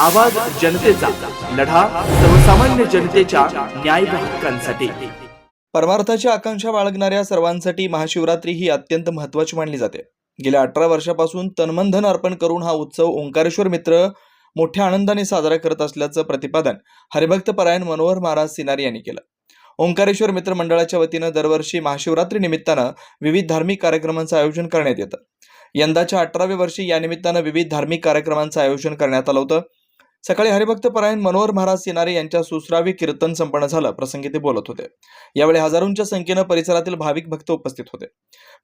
आवाज जनतेचा लढा सर्वसामान्य जनतेच्या न्याय हक्कांसाठी. परमार्थाच्या आकांक्षा बाळगणाऱ्या सर्वांसाठी महाशिवरात्री ही अत्यंत महत्त्वाची मानली जाते. गेल्या अठरा वर्षापासून तन्मनधन अर्पण करून हा उत्सव ओंकारेश्वर मित्र मोठ्या आनंदाने साजरा करत असल्याचं प्रतिपादन हरिभक्त परायण मनोहर महाराज सिनारी यांनी केलं. ओंकारेश्वर मित्र मंडळाच्या वतीनं दरवर्षी महाशिवरात्री निमित्तानं विविध धार्मिक कार्यक्रमांचं आयोजन करण्यात येतं. यंदाच्या अठराव्या वर्षी या निमित्तानं विविध धार्मिक कार्यक्रमांचं आयोजन करण्यात आलं होतं. सकाळी हरिभक्त परायण मनोहर महाराज सिनारे यांच्या सुसरावी कीर्तन संपन्न झालं. प्रसंगी ते बोलत होते. यावेळी हजारोंच्या संख्येनं परिसरातील भाविक भक्त उपस्थित होते.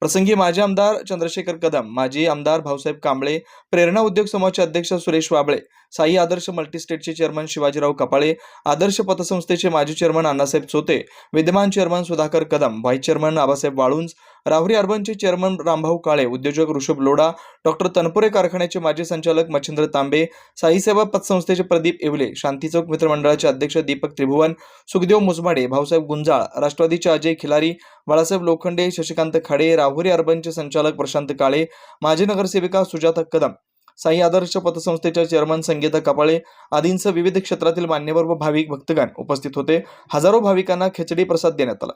प्रसंगी माजी आमदार चंद्रशेखर कदम माजी आमदार भाऊसाहेब कांबळे प्रेरणा उद्योग समूहाचे अध्यक्ष सुरेश वाबळे साई आदर्श मल्टीस्टेटचे चेअरमन शिवाजीराव कपाळे आदर्श पतसंस्थेचे माजी चेअरमन अण्णासाहेब चोते विद्यमान chairman Sudhakar Kadam vice chairman Abasaheb Walunj Rahuri अर्बनचे chairman Rambhau Kale उद्योजक ऋषभ लोढा डॉक्टर तनपुरे कारखान्याचे माजी संचालक मच्छिंद्र तांबे साई सेवा पतसंस्थेचे प्रदीप येवले शांती चौक मित्रमंडळाचे अध्यक्ष दीपक त्रिभुवन सुखदेव मुजमाडे भाऊसाहेब गुंजाळ राष्ट्रवादीचे अजय खिलारी बाळासाहेब लोखंडे शशिकांत खाडे राहुरी अर्बनचे संचालक प्रशांत काळे माजी नगरसेविका सुजाता कदम साई आदर्श पतसंस्थेच्या चेअरमन संगीता कपाळे आदींसह विविध क्षेत्रातील मान्यवर व भाविक भक्तगण उपस्थित होते. हजारो भाविकांना खिचडी प्रसाद देण्यात आला.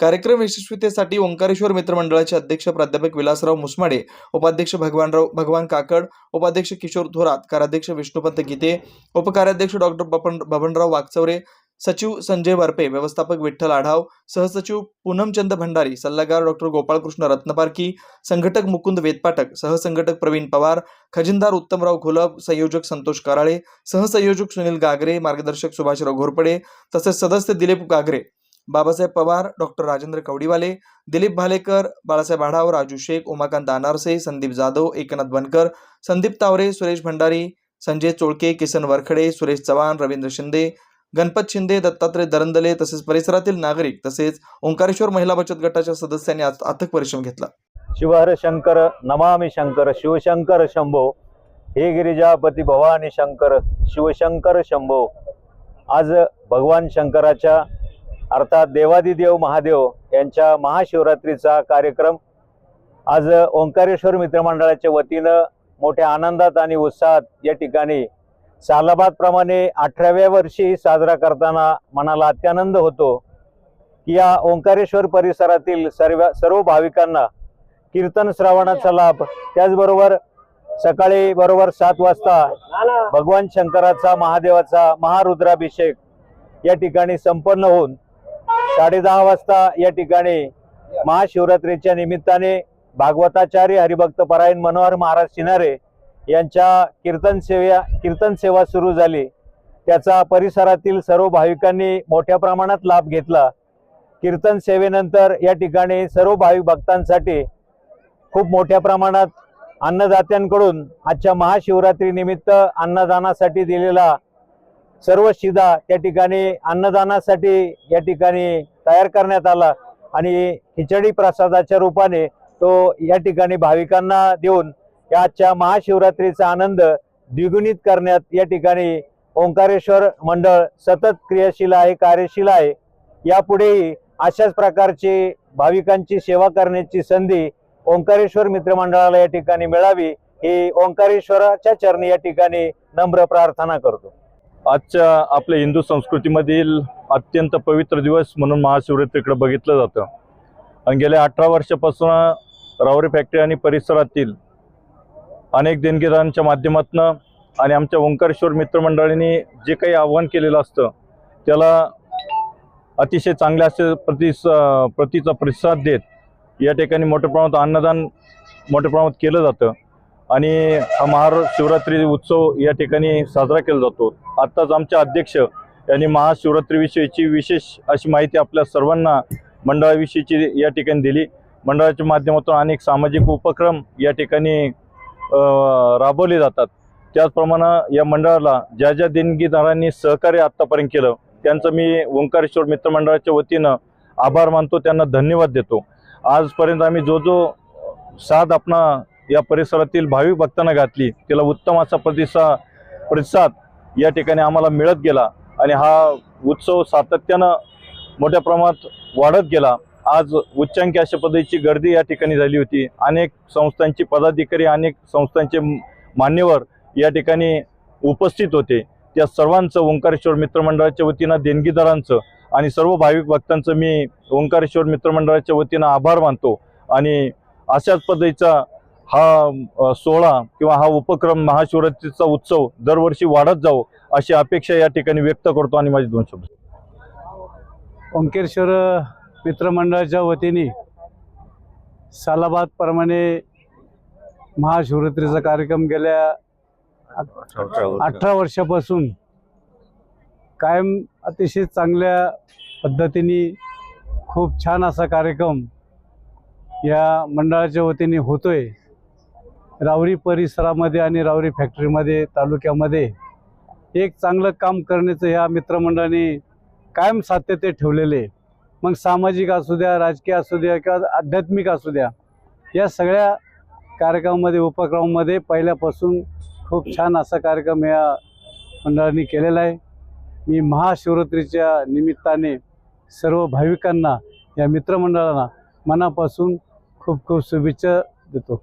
कार्यक्रम यशस्वीतेसाठी ओंकारेश्वर मित्रमंडळाचे अध्यक्ष प्राध्यापक विलासराव मुसमाडे उपाध्यक्ष भगवानराव भगवान काकड उपाध्यक्ष किशोर थोरात कार्याध्यक्ष विष्णुपंत गीते उपकार्याध्यक्ष डॉक्टर बपन बबनराव वागचौरे सचिव संजय वरपे व्यवस्थापक विठ्ठल आढाव सहसचिव पूनमचंद भंडारी सल्लागार डॉक्टर गोपाळकृष्ण रत्नपारकी संघटक मुकुंद वेदपाठक सहसंघटक प्रवीण पवार खजिनदार उत्तमराव घोलप संयोजक संतोष कराळे सहसंयोजक सुनील गागरे मार्गदर्शक सुभाषराव घोरपडे तसेच सदस्य दिलीप गागरे. बाबासाहेब पवार डॉक्टर राजेंद्र कवडीवाले दिलीप भालेकर बाळासाहेब आढाव राजू शेख उमाकांत अनारसे संदीप जाधव एकनाथ बनकर संदीप तावरे सुरेश भंडारी संजय चोळके किसन वरखडे सुरेश चव्हाण रवींद्र शिंदे गणपत शिंदे दत्तात्रय दरंदले तसेच परिसरातील नागरिक तसेच ओंकारेश्वर महिला बचत गटाच्या सदस्यांनी आज अथक परिश्रम घेतला. शिवहर शंकर नमामि शंकर शिवशंकर शंभो हे गिरिजापती भवानी शंकर शिवशंकर शंभो. आज भगवान शंकराच्या अर्थात देवादिदेव महादेव यांच्या महाशिवरात्रीचा कार्यक्रम आज ओंकारेश्वर मित्रमंडळाच्या वतीनं मोठ्या आनंदात आणि उत्साहात या ठिकाणी सालाबादप्रमाणे अठराव्या वर्षी साजरा करताना मनाला अत्यानंद होतो की या ओंकारेश्वर परिसरातील सर्व सर्व भाविकांना कीर्तन श्रावणाचा लाभ. त्याचबरोबर सकाळी बरोबर सात वाजता भगवान शंकराचा महादेवाचा महारुद्राभिषेक या ठिकाणी संपन्न होऊन साडेदहा वाजता या ठिकाणी महाशिवरात्रीच्या निमित्ताने भागवताचार्य हरिभक्त परायण मनोहर महाराज सिनारे यांच्या कीर्तन सेवा कीर्तन सेवा सुरू झाली. त्याचा परिसरातील सर्व भाविकांनी मोठ्या प्रमाणात लाभ घेतला. कीर्तन सेवेनंतर या ठिकाणी सर्व भाविक भक्तांसाठी खूप मोठ्या प्रमाणात अन्नदात्यांकडून आजच्या महाशिवरात्रीनिमित्त अन्नदानासाठी दिलेला सर्व शिदा त्या ठिकाणी अन्नदानासाठी या ठिकाणी तयार करण्यात आला आणि खिचडी प्रसादाच्या रूपाने तो या ठिकाणी भाविकांना देऊन या आजच्या महाशिवरात्रीचा आनंद द्विगुणित करण्यात या ठिकाणी ओंकारेश्वर मंडळ सतत क्रियाशील आहे कार्यशील आहे. यापुढेही अशाच प्रकारची भाविकांची सेवा करण्याची संधी ओंकारेश्वर मित्रमंडळाला या ठिकाणी मिळावी ही ओंकारेश्वराच्या चरणी या ठिकाणी नम्र प्रार्थना करतो. आजच्या आपल्या हिंदू संस्कृतीमधील अत्यंत पवित्र दिवस म्हणून महाशिवरात्रीकडे बघितलं जातं. आणि गेल्या अठरा वर्षापासून रावरी फॅक्टरी आणि परिसरातील अनेक देणगीदारांच्या माध्यमातून आणि आमच्या ओंकारेश्वर मित्रमंडळींनी जे काही आव्हान केलेलं असतं त्याला अतिशय चांगल्या असे प्रतिस प्रतीचा प्रतिसाद देत या ठिकाणी मोठ्या प्रमाणात अन्नदान मोठ्या प्रमाणात केलं जातं. आणि हा महाशिवरात्री उत्सव या ठिकाणी साजरा केला जातो. आत्ताच आमच्या अध्यक्ष यांनी महाशिवरात्रीविषयीची विशेष अशी माहिती आपल्या सर्वांना मंडळाविषयीची या ठिकाणी दिली. मंडळाच्या माध्यमातून अनेक सामाजिक उपक्रम या ठिकाणी राबवले जातात. त्याचप्रमाणे या मंडळाला ज्या ज्या देणगीदारांनी सहकार्य आत्तापर्यंत केलं त्यांचं मी ओंकारेश्वर मित्रमंडळाच्या वतीनं आभार मानतो त्यांना धन्यवाद देतो. आजपर्यंत आम्ही जो जो साथ आपणा या परिसरातील भाविक भक्तांना घातली. तिला उत्तम असा प्रतिसा प्रतिसाद या ठिकाणी आम्हाला मिळत गेला आणि हा उत्सव सातत्यानं मोठ्या प्रमाणात वाढत गेला. आज उच्चांकी अशा पद्धतीची गर्दी या ठिकाणी झाली होती. अनेक संस्थांची पदाधिकारी अनेक संस्थांचे मान्यवर या ठिकाणी उपस्थित होते. त्या सर्वांचं ओंकारेश्वर मित्रमंडळाच्या वतीनं देणगीदारांचं आणि सर्व भाविक भक्तांचं मी ओंकारेश्वर मित्रमंडळाच्या वतीनं आभार मानतो. आणि अशाच पद्धतीचा हा सोहळा किंवा हा उपक्रम महाशिवरात्रीचा उत्सव दरवर्षी वाढत जावो अशी अपेक्षा या ठिकाणी व्यक्त करतो आणि माझे दोन शब्द. ओंकेश्वर मित्रमंडळाच्या वतीने सालाबादप्रमाणे महाशिवरात्रीचा कार्यक्रम गेल्या अठरा वर्षापासून कायम अतिशय चांगल्या पद्धतीने खूप छान असा कार्यक्रम या मंडळाच्या वतीने होतोय. रावरी परिसरामध्ये आणि रावरी फॅक्टरीमध्ये तालुक्यामध्ये एक चांगलं काम करण्याचं ह्या मित्रमंडळाने कायम सातत्य ठेवलेले. मग सामाजिक असू द्या राजकीय असू द्या किंवा आध्यात्मिक असू द्या या सगळ्या कार्यक्रमामध्ये उपक्रमामध्ये पहिल्यापासून खूप छान असा कार्यक्रम या मंडळाने केलेला आहे. मी महाशिवरात्रीच्या निमित्ताने सर्व भाविकांना या मित्रमंडळांना मनापासून खूप खूप शुभेच्छा देतो.